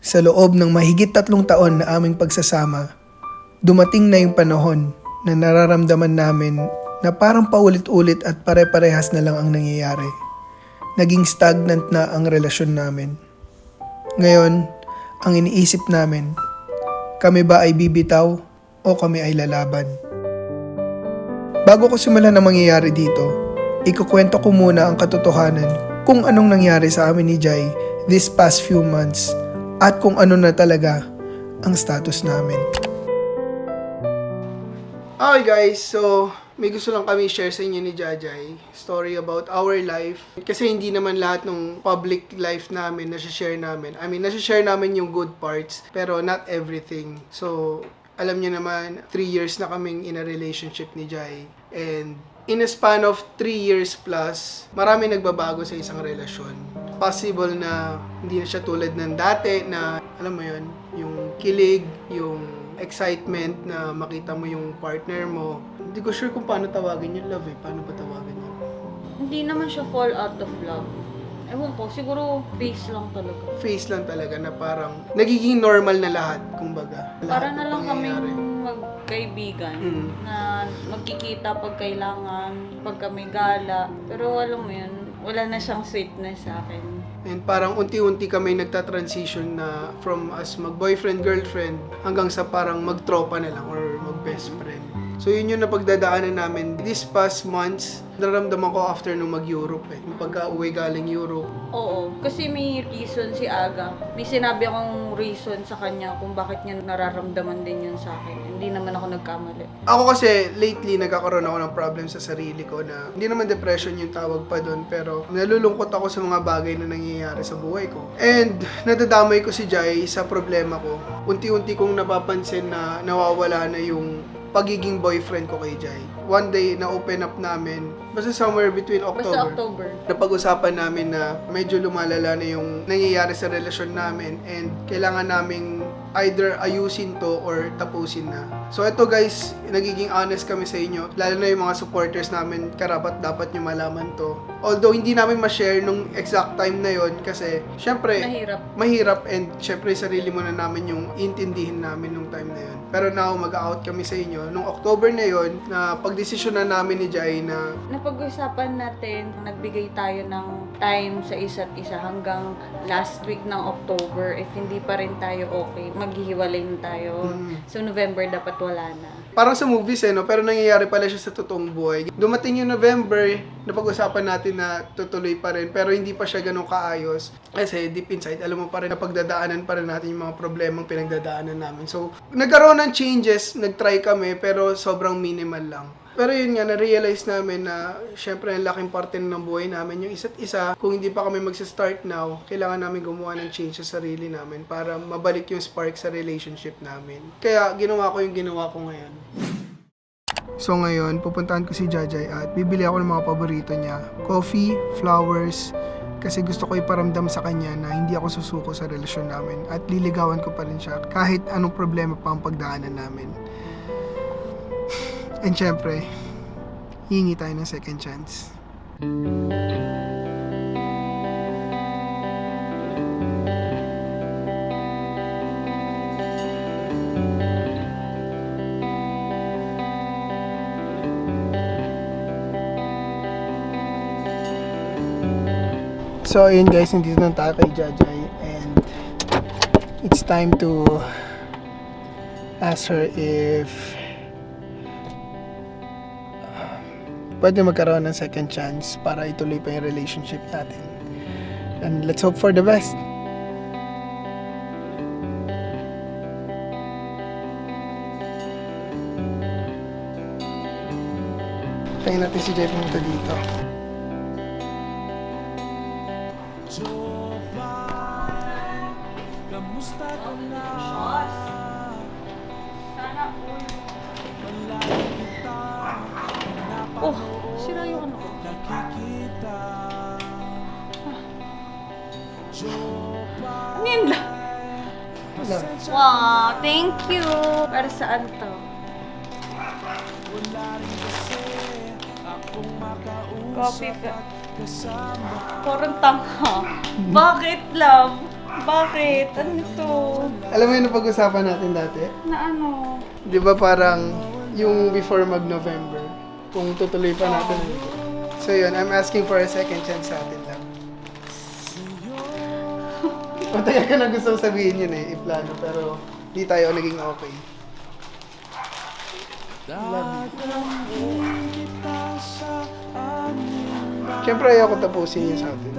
Sa loob ng mahigit tatlong taon na aming pagsasama, dumating na yung panahon na nararamdaman namin na parang paulit-ulit at pare-parehas na lang ang nangyayari. Naging stagnant na ang relasyon namin. Ngayon, ang iniisip namin, kami ba ay bibitaw o kami ay lalaban? Bago ko simulan ang mangyayari dito, ikukwento ko muna ang katotohanan kung anong nangyari sa amin ni Jai this past few months at kung ano na talaga ang status namin. Okay guys, so may gusto lang kami share sa inyo ni Jajay. Story about our life. Kasi hindi naman lahat ng public life namin nasi-share namin. I mean, nasi-share namin yung good parts, pero not everything. So, alam niyo naman, 3 years na kaming in a relationship ni Jai. And in a span of 3 years plus, marami nagbabago sa isang relasyon. Possible na hindi na siya tulad ng dati na, alam mo yun, yung kilig, yung excitement na makita mo yung partner mo. Hindi ko sure kung paano tawagin yung love eh. Paano ba tawagin yun? Hindi naman siya fall out of love. Ewan ko, siguro face lang talaga. Face lang talaga na parang nagiging normal na lahat, kumbaga. Para Lahat na ng lang kaming magkaibigan Mm. na magkikita pag kailangan, pag kami gala. Pero alam mo yun, wala na siyang sweetness sa akin. And parang unti-unti kami nagta-transition na from as mag-boyfriend, girlfriend, hanggang sa parang mag-tropa na lang or mag-best friend. So yun yung napagdadaanan namin. This past months, nararamdaman ko after nung mag-Europe eh. Yung pagka-uwi galing Europe. Oo, kasi may reason si Aga. May sinabi akong reason sa kanya kung bakit niya nararamdaman din yun sa akin. Hindi naman ako nagkamali. Ako kasi lately nagkakaroon ako ng problem sa sarili ko na hindi naman depression yung tawag pa doon pero nalulungkot ako sa mga bagay na nangyayari sa buhay ko. And nadadamay ko si Jai sa problema ko. Unti-unti kong napapansin na nawawala na yung pagiging boyfriend ko kay Jai. One day na open up namin basta somewhere between Basta October October. napag-usapan namin na medyo lumalala na yung nangyayari sa relasyon namin and kailangan naming either ayusin to or tapusin na. So ito guys, nagiging honest kami sa inyo. Lalo na yung mga supporters namin, karapat dapat nyo malaman to. Although hindi namin ma-share nung exact time na yon kasi syempre Mahirap. mahirap and syempre sarili muna namin yung intindihin namin nung time na yon. Pero now mag-out kami sa inyo nung October na yon na pagdesisyon na namin ni Jai na Napag-usapan natin, nagbigay tayo ng time sa isa't isa hanggang last week ng October. If hindi pa rin tayo okay, maghihiwalay na tayo. Mm. So November dapat wala na. Parang sa movies eh, no? pero nangyayari pala siya sa totoong buhay. Dumating yung November, napag-usapan natin na tutuloy pa rin, pero hindi pa siya ganun kaayos. Kasi deep inside, alam mo pa rin, napagdadaanan pa rin natin yung mga problemang pinagdadaanan namin. So, nagkaroon ng changes, nag-try kami, pero sobrang minimal lang. Pero yun nga, na-realize namin na syempre ang laking parte ng buhay namin yung isa't isa. Kung hindi pa kami magsa-start now, kailangan namin gumawa ng change sa sarili namin para mabalik yung spark sa relationship namin. Kaya ginawa ko yung ginawa ko ngayon. So ngayon, pupuntahan ko si Jajay at bibili ako ng mga paborito niya. Coffee, flowers, kasi gusto ko iparamdam sa kanya na hindi ako susuko sa relasyon namin at liligawan ko pa rin siya kahit anong problema pa ang pagdaanan namin. And syempre, hihingi tayo ng second chance. So, ayun guys, nandito na tayo kay Jajay and it's time to ask her if pwede magkaroon ng second chance para ituloy pa yung relationship natin. And let's hope for the best. Tayo natin si Jay pumunta dito. Oh, Wala. Wow, thank you. Para saan to? Coffee ka. Parang tanga. Bakit, love? Bakit? Ano to? Alam mo yung napag-usapan natin dati? Na ano? Di ba parang yung before mag-November, kung tutuloy pa natin. So yun, I'm asking for a second chance sa atin lang. Matagal ka na gusto sabihin yun eh, iplano, pero di tayo naging okay. Siyempre ayoko tapusin yun sa atin.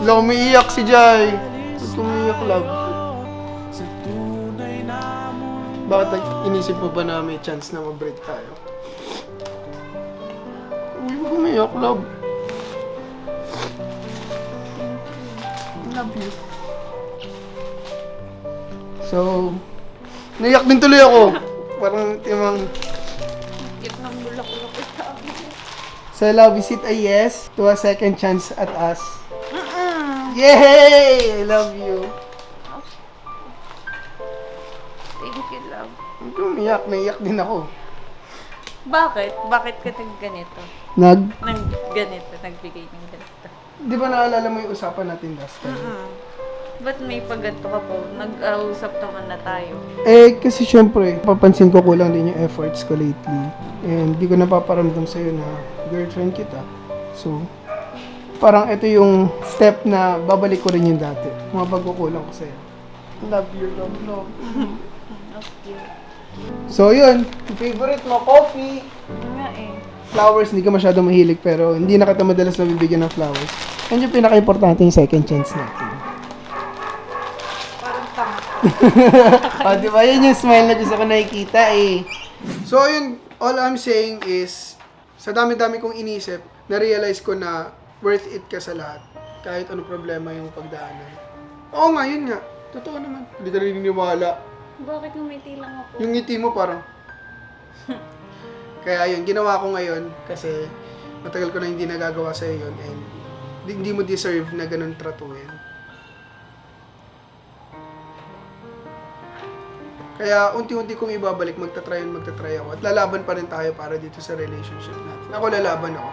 Wala, umiiyak si Jai. Ba't umiiyak, love? Bakit inisip mo ba na may chance na mag-break tayo? Uy, umiyak, love. You. So, naiyak din tuloy ako. Parang timang... Ng bulak-bulak ito. So, love, is it a yes to a second chance at us? Mm-mm. Yay! I love you. Thank you, love. Ka umiyak, naiyak din ako. Bakit? Bakit ka nagganito? Nag, Nag ganito, nagbigay ng ganito. Di ba naalala mo yung usapan natin last time? Mm. Ba't may pagganto ka po? Nag-usap naman na tayo. Eh, kasi syempre, papansin ko kulang din yung efforts ko lately. And di ko napaparamdam sa'yo na girlfriend kita. So, parang ito yung step na babalik ko rin yung dati. Mga pagkukulang ko sa'yo. Love you, love, love. Okay. So, yun. Favorite mo, coffee. Yun nga eh. Flowers, hindi ka masyado mahilig pero hindi na kita madalas nabibigyan ng flowers. Yan yung pinaka-importante yung second chance natin. Parang tanga. ah, di ba? Yan yung smile na gusto ko nakikita eh. So, yun, all I'm saying is, sa dami-dami kong inisip, na-realize ko na worth it ka sa lahat. Kahit ano problema yung pagdaanan. Oo nga, yun nga. Totoo naman. Hindi ka rin niniwala. Bakit ngumiti lang ako? Yung ngiti mo parang... Kaya yun, ginawa ko ngayon kasi matagal ko na hindi nagagawa sa yun and di- hindi mo deserve na ganun tratuhin. Kaya unti-unti kong ibabalik, magta-try and magta-try ako. At lalaban pa rin tayo para dito sa relationship natin. Ako lalaban ako.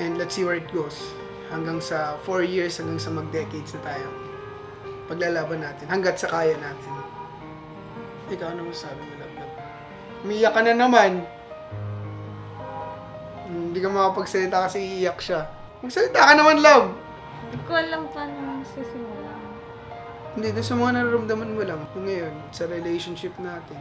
And let's see where it goes. Hanggang sa 4 years, hanggang sa mag-decades na tayo. Paglalaban natin. Hanggat sa kaya natin. Ikaw, ano masasabi mo, Umiiyak ka na naman. Hindi ka makapagsalita kasi iiyak siya. Magsalita ka naman, love! Hindi ko alam paano sisimula. Hindi, doon sa mga nararamdaman mo lang. Kung ngayon, sa relationship natin.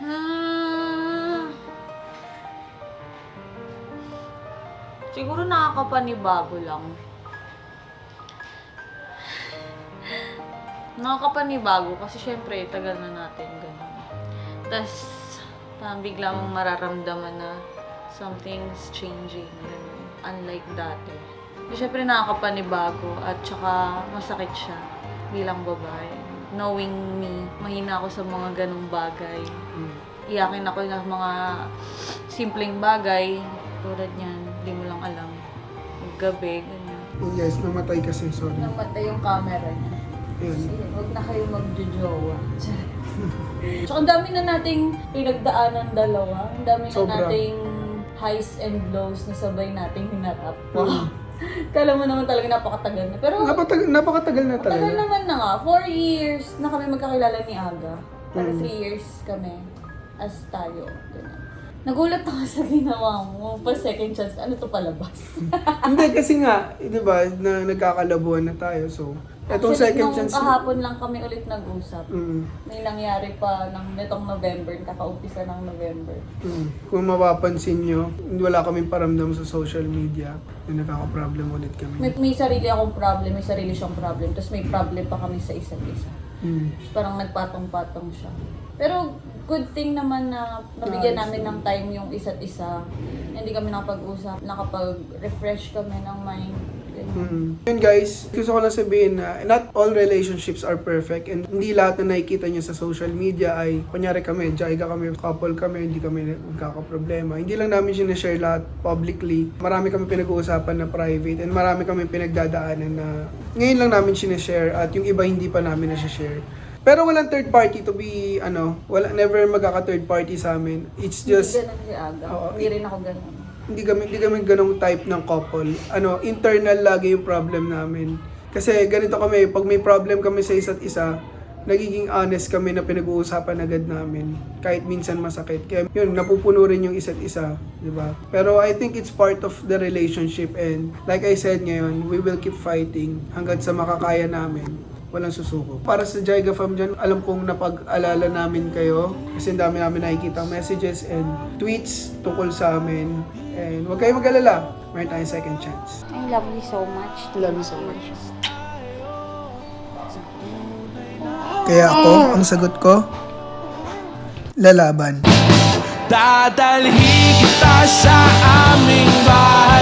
Hmm. Siguro nakakapanibago lang. Nakakapanibago kasi syempre tagal na natin ganun. Tapos parang bigla mong mararamdaman na something's changing. Ganun. Unlike dati. Syempre nakakapanibago at saka masakit siya bilang babae. Knowing me, mahina ako sa mga ganong bagay Mm. iyakin ako ng mga simpleng bagay tulad niyan, hindi mo lang alam. Gabi, ganyan. Yun guys, namatay kasi, sorry. Namatay yung camera niya. Yun. Huwag na kayo magjojowa. Tsaka ang dami na nating pinagdaanan dalawa. Ang dami na Sobra. nating highs and lows na sabay nating hinarap. Wow. Kala mo naman talaga napakatagal na. Pero Napatagal, napakatagal na Tagal talaga. naman na nga. Four years na kami magkakilala ni Aga. Pero Mm. three years kami as tayo. Ganun. Nagulat ako sa ginawa mo. Pa second chance. Ano to palabas? Hindi, kasi nga, eh, di ba, na nagkakalabuan na tayo, so, Actually, second nung chance... kahapon lang kami ulit nag-usap. Mm, May nangyari pa ng netong November, kakaumpisa ng November. mm. Kung mapapansin nyo, wala kaming paramdam sa social media, na nagkaka-problem ulit kami. May, may sarili akong problem, may sarili siyang problem, tapos may problem pa kami sa isa't isa. Mm. Parang nagpatong-patong siya. Pero good thing naman na nabigyan namin ng time yung isa't isa. Hindi kami nakapag-usap, nakapag-refresh kami ng mind. Mm. Yun guys, gusto ko lang sabihin na not all relationships are perfect and hindi lahat na nakikita nyo sa social media ay, kunyari kami, jaiga kami, couple kami, hindi kami nagkakaproblema. Hindi lang namin sinashare lahat publicly. Marami kami pinag-uusapan na private and marami kami pinagdadaanan na ngayon lang namin sinashare at yung iba hindi pa namin na-share. Pero walang third party to be, ano, wala, never magkaka third party sa amin. It's just, Hindi ganun si Aga. Oo. Hindi rin ako ganun. Hindi kami, hindi kami ganong type ng couple. Ano, internal lagi yung problem namin. Kasi ganito kami, pag may problem kami sa isa't isa, nagiging honest kami na pinag-uusapan agad namin. Kahit minsan masakit. Kaya yun, napupuno rin yung isa't isa. di ba? Pero I think it's part of the relationship and like I said ngayon, we will keep fighting hanggang sa makakaya namin. Walang susuko. Para sa Jaiga Fam dyan, alam kong napag-alala namin kayo kasi ang dami namin nakikita messages and tweets tungkol sa amin. And huwag kayong mag-alala. Meron tayong second chance. I love you so much. Love you so much. Kaya ako, ang sagot ko, lalaban. Dadalhin kita sa aming bahay